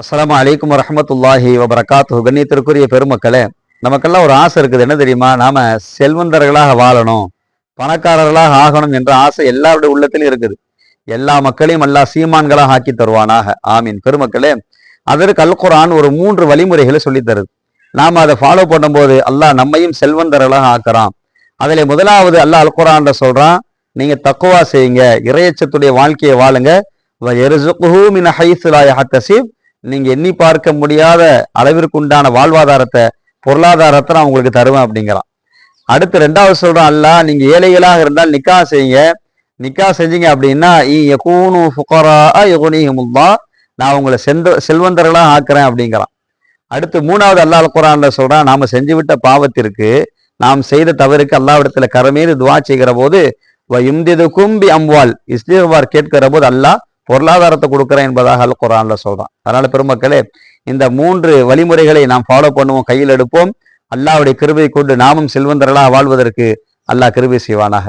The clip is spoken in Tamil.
அஸ்லாம் அலைக்கும் வரஹ்மத்துல்லாஹி வபரகாத்து கண்ணியத்திற்குரிய பெருமக்களே நமக்கெல்லாம் ஒரு ஆசை இருக்குது. என்ன தெரியுமா? நாம செல்வந்தர்களாக வாழணும் பணக்காரர்களாக ஆகணும் என்ற ஆசை எல்லாருடைய உள்ளத்திலும் இருக்குது. எல்லா மக்களையும் எல்லா சீமான்களாக ஆக்கி தருவானாக. ஆமீன். பெருமக்களே அதற்கு அல்குரான் ஒரு மூன்று வழிமுறைகளை சொல்லித் தருது. நாம் அதை ஃபாலோ பண்ணும்போது அல்லாஹ் நம்மையும் செல்வந்தர்களாக ஆக்குறான். அதில் முதலாவது அல்லாஹ் அல்குரான் சொல்கிறான் சொல்றான் நீங்க தக்குவா செய்யுங்க இறையச்சத்துடைய வாழ்க்கையை வாழுங்க. நீங்க எண்ணி பார்க்க முடியாத அளவிற்கு உண்டான வாழ்வாதாரத்தை பொருளாதாரத்தை நான் உங்களுக்கு தருவேன் அப்படிங்கிறான். அடுத்து ரெண்டாவது சொல்றான் அல்லாஹ் நீங்க ஏழைகளாக இருந்தால் நிக்கா செய்யுங்க. நிக்கா செஞ்சீங்க அப்படின்னா இ யகூனு ஃபுகரா யுகுனிஹிமுல்லாஹ் நான் உங்களை செந்த செல்வந்தர்களாக ஆக்குறேன் அப்படிங்கிறான். அடுத்து மூணாவது அல்லாஹ் குரான்ல சொல்றான் நாம செஞ்சு விட்ட பாவத்திற்கு நாம் செய்த தவறுக்கு அல்லாவிடத்துல கரமீது துவா செய்கிற போது இம்திது கும்பி அம்வால் இஸ்லீவார் கேட்கிற போது அல்லாஹ் பொருளாதாரத்தை கொடுக்குறேன் என்பதாக அல் குரான்ல சொல்றான். அதனால பெருமக்களே இந்த மூன்று வழிமுறைகளை நாம் ஃபாலோ பண்ணுவோம் கையில் எடுப்போம். அல்லாவுடைய கிருபை கொண்டு நாமும் செல்வந்தர்களாக வாழ்வதற்கு அல்லாஹ் கிருபை செய்வானாக.